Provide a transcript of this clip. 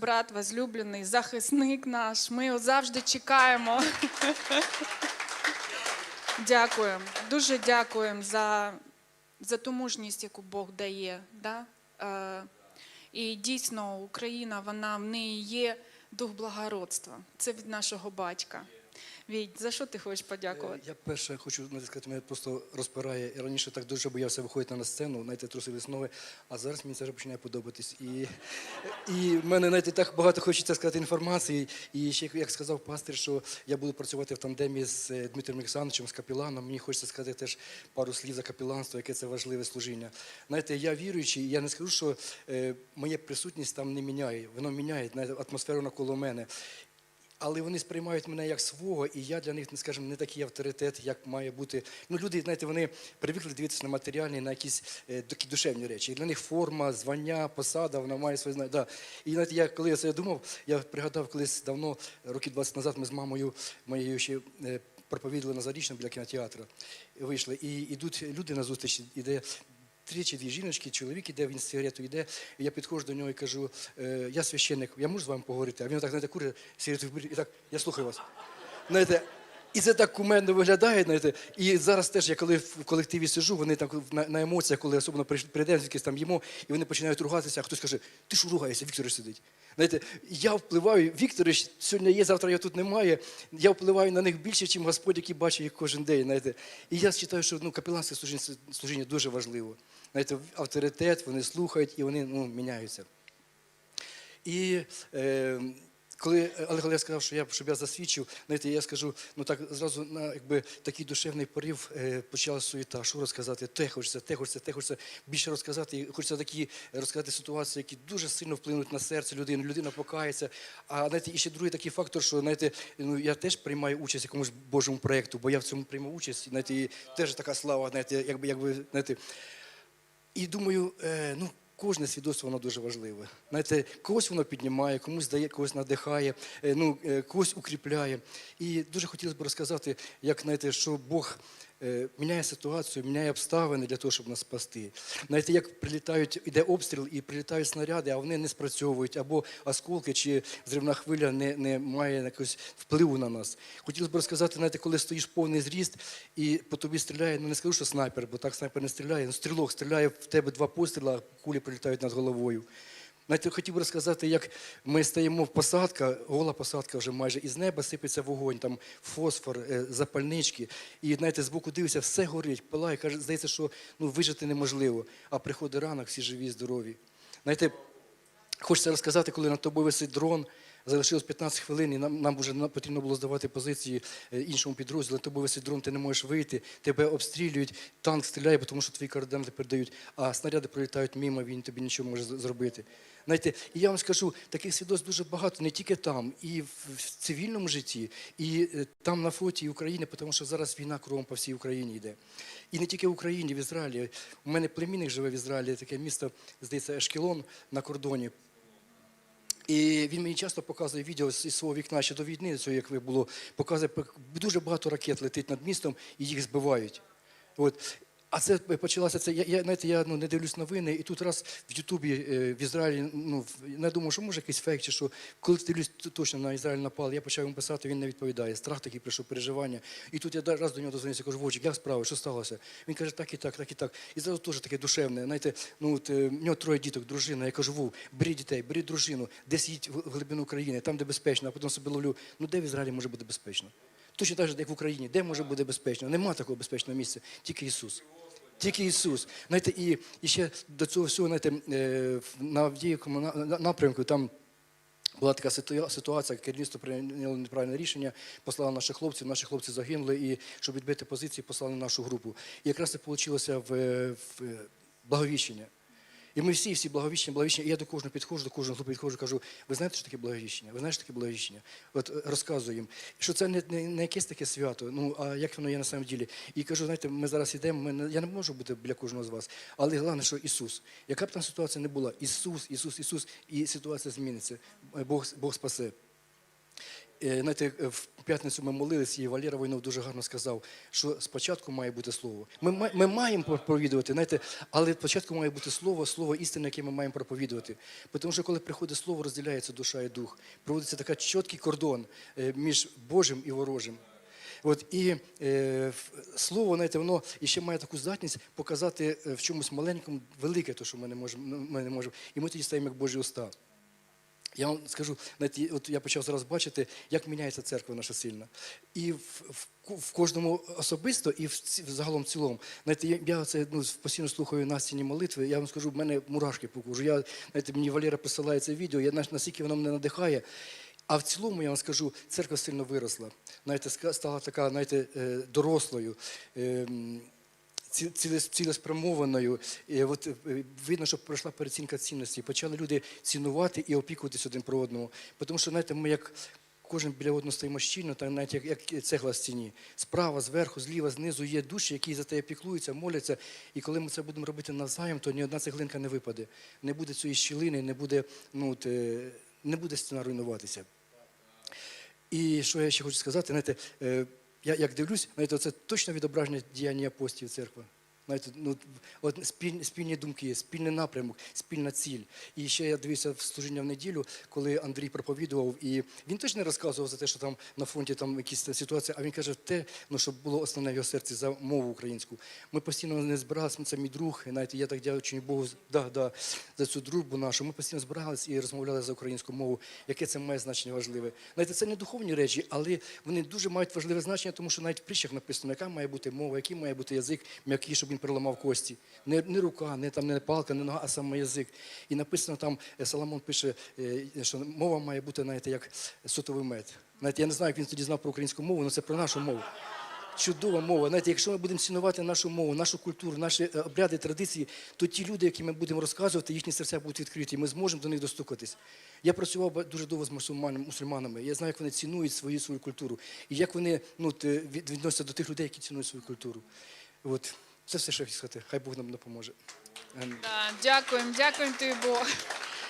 брат возлюблений, захисник наш. Ми його завжди чекаємо. Дякуємо. Дуже дякуємо за, за ту мужність, яку Бог дає. Да? Е, і дійсно, Україна, вона в неї є дух благородства. Це від нашого батька. Віть, за що ти хочеш подякувати? Я перше хочу знаєте, сказати, мене просто розпирає. Я раніше так дуже боявся виходити на сцену, знаєте, трусили знову, а зараз мені це вже починає подобатись. І, і в мене знаєте, так багато хочеться сказати інформації. І ще як сказав пастир, що я буду працювати в тандемі з е, Дмитром Олександровичем, з капіланом. Мені хочеться сказати теж пару слів за капіланство, яке це важливе служіння. Знаєте, я віруючий, і я не скажу, що е, моя присутність там не міняє. Воно міняє знаєте, атмосферу навколо мене. Але вони сприймають мене як свого, і я для них, скажімо, не такий авторитет, як має бути. Ну, люди, знаєте, вони привикли дивитися на матеріальні, на якісь е, душевні речі. І для них форма, звання, посада, вона має своє знання. Да. І знаєте, я коли я це думав, я пригадав колись давно, років 20 назад, ми з мамою моєю ще е, на Зарічному біля кінотеатру. Вийшли. І йдуть люди на зустріч, іде чи дві жіночки, чоловік іде, він з сигаретою йде. І я підходжу до нього і кажу, е, я священник, я можу з вами поговорити? А він так, знаєте, курить, сигарету вберіть, і так, я слухаю вас. Знаєте, і це так кумедно виглядає, знаєте. І зараз теж, я коли в колективі сиджу, вони так на, на емоціях, коли особливо прийдемо, якесь там їмо, і вони починають ругатися, а хтось каже, ти що ругаєшся, Вікторович сидить. Знаєте, я впливаю, Вікторович сьогодні є, завтра його тут немає. Я впливаю на них більше, ніж Господь, який бачить їх кожен день. Знаєте. І я вважаю, що ну, капеланське служіння, служіння дуже важливо. Знаєте, авторитет, вони слухають і вони ну, міняються. І е, коли Олег Олег сказав, що я щоб я засвідчив, знаєте, я скажу, ну так зразу на якби такий душевний порив е, почала суєта. Що розказати? Те хочеться, те хочеться, те хочеться більше розказати. Хочеться такі розказати ситуації, які дуже сильно вплинуть на серце людини. Людина покається. А знаєте, і ще другий такий фактор, що знаєте, ну я теж приймаю участь в якомусь Божому проєкту, бо я в цьому приймав участь. Знаєте, і теж така слава, знаєте, якби якби знаєте. І думаю, е, ну. Кожне свідоцтво воно дуже важливе. Знаєте, когось воно піднімає, комусь дає, когось надихає, е, ну, е, когось укріпляє. І дуже хотілося б розказати, як знаєте, що Бог міняє ситуацію, міняє обставини для того, щоб нас спасти. Знаєте, як прилітають, іде обстріл і прилітають снаряди, а вони не спрацьовують, або осколки чи зривна хвиля не, не має якогось впливу на нас. Хотілося б розказати, знаєте, коли стоїш повний зріст і по тобі стріляє, ну не скажу, що снайпер, бо так снайпер не стріляє, ну стрілок стріляє в тебе два постріла, а кулі прилітають над головою. Знаєте, хотів би розказати, як ми стоїмо в посадка, гола посадка вже майже, із неба сипеться вогонь, там фосфор, е, запальнички. І знаєте, збоку дивишся, все горить, пилає, каже, здається, що ну, вижити неможливо. А приходить ранок, всі живі, здорові. Знаєте, хочеться розказати, коли над тобою висить дрон. Залишилось 15 хвилин, і нам, нам вже потрібно було здавати позиції е, іншому підрозділу. Тобою висить дрон, ти не можеш вийти, тебе обстрілюють, танк стріляє, тому що твої координати передають, а снаряди пролітають мимо, він тобі нічого може зробити. Знаєте, і я вам скажу, таких свідоцтв дуже багато, не тільки там, і в, цивільному житті, і е, там на флоті і України, тому що зараз війна кругом по всій Україні йде. І не тільки в Україні, в Ізраїлі. У мене племінник живе в Ізраїлі, таке місто, здається, Ешкелон на кордоні. І він мені часто показує відео зі свого вікна ще до війни, цього як ви було, показує дуже багато ракет летить над містом і їх збивають. От. А це почалося це. Я, я знаєте, я ну, не дивлюсь новини, і тут раз в Ютубі е, в Ізраїлі, ну я думаю, що може якийсь фейк, чи що коли дивлюсь точно на Ізраїль напали, я почав йому писати, він не відповідає. Страх такий прийшов, переживання. І тут я раз до нього дозвонився, кажу, Вовчик, як справа, що сталося? Він каже, так і так, так і так. І зараз теж таке душевне. Знаєте, ну от е, в нього троє діток, дружина. Я кажу, Вов, бери дітей, бери дружину, десь їдь в глибину країни, там де безпечно, а потім собі ловлю. Ну де в Ізраїлі може бути безпечно? Точно так же, як в Україні, де може бути безпечно? Нема такого безпечного місця, тільки Ісус. Тільки Ісус. Знаєте, і, і ще до цього всього, знаєте, е, на Авдіївському на- на- напрямку там. Була така ситуація, керівництво прийняло неправильне рішення, послало наших хлопців, наші хлопці загинули, і щоб відбити позиції, послали нашу групу. І якраз це вийшло в, в благовіщення. І ми всі, всі благовіщення, благовіщення. І я до кожного підходжу, до кожного підходжу, кажу, ви знаєте, що таке благовіщення? Ви знаєте, що таке благовіщення? От е, розказую їм, що це не, не, не якесь таке свято, ну а як воно є на самом ділі. І кажу, знаєте, ми зараз йдемо, ми не- я не можу бути біля кожного з вас, але головне, що Ісус. Яка б там ситуація не була, Ісус, Ісус, Ісус, і ситуація зміниться. Бог, Бог спасе. Е, знаєте, е, в п'ятницю ми молилися, і Валера Войнов дуже гарно сказав, що спочатку має бути слово. Ми, ми маємо проповідувати, знаєте, але спочатку має бути слово, слово істини, яке ми маємо проповідувати. Тому що коли приходить слово, розділяється душа і дух. Проводиться така чіткий кордон е, між Божим і ворожим. От і е, слово, знаєте, воно іще має таку здатність показати в чомусь маленькому велике, то що ми не можемо. Ми не можемо. І ми тоді стаємо як Божі уста. Я вам скажу, знаєте, от я почав зараз бачити, як міняється церква наша сильна. І в, в, в кожному особисто, і в, ці- загалом цілому. Знаєте, я, я це ну, постійно слухаю настійні молитви. Я вам скажу, в мене мурашки по кожу. Я, знаєте, мені Валера присилає це відео, я наскільки воно мене надихає. А в цілому, я вам скажу, церква сильно виросла. Знаєте, стала така, знаєте, е, дорослою. Ці- цілес- цілеспрямованою. От е, видно, що пройшла перецінка цінностей. Почали люди цінувати і опікуватись один про одного. Тому що, знаєте, ми як кожен біля одного стоїмо щільно, так навіть як, як цегла в стіні. Справа, зверху, зліва, знизу є душі, які за тебе піклуються, моляться. І коли ми це будемо робити навзаєм, то ні одна цеглинка не випаде. Не буде цієї щілини, не буде, ну, от, е, не буде стіна руйнуватися. І що я ще хочу сказати, знаєте, е, я як дивлюсь, знаєте, це точно відображення діяння апостолів церкви. Знаєте, ну, от спільні, спільні думки, спільний напрямок, спільна ціль. І ще я дивився в служіння в неділю, коли Андрій проповідував, і він теж не розказував за те, що там на фронті там якісь ситуації, а він каже те, ну, щоб було основне в його серці за мову українську. Ми постійно не збиралися, це мій друг, і навіть я так дякую Богу да, да, за цю дружбу нашу. Ми постійно збиралися і розмовляли за українську мову, яке це має значення важливе. Знаєте, це не духовні речі, але вони дуже мають важливе значення, тому що навіть в притчах написано, яка має бути мова, який має бути язик м'який, щоб він переламав кості. Не, не рука, не там не палка, не нога, а саме язик. І написано там, е, Соломон пише, е, що мова має бути, знаєте, як сотовий мед. Знаєте, я не знаю, як він тоді знав про українську мову, але це про нашу мову. Чудова мова. Знаєте, якщо ми будемо цінувати нашу мову, нашу культуру, наші е, обряди, традиції, то ті люди, які ми будемо розказувати, їхні серця будуть відкриті, ми зможемо до них достукатись. Я працював дуже довго з мусульманами. Я знаю, як вони цінують свою свою культуру, і як вони ну, відносяться до тих людей, які цінують свою культуру. От це все, що я хотів сказати. Хай Бог нам допоможе. Ем, Да, дякуємо, дякуємо тобі Бог.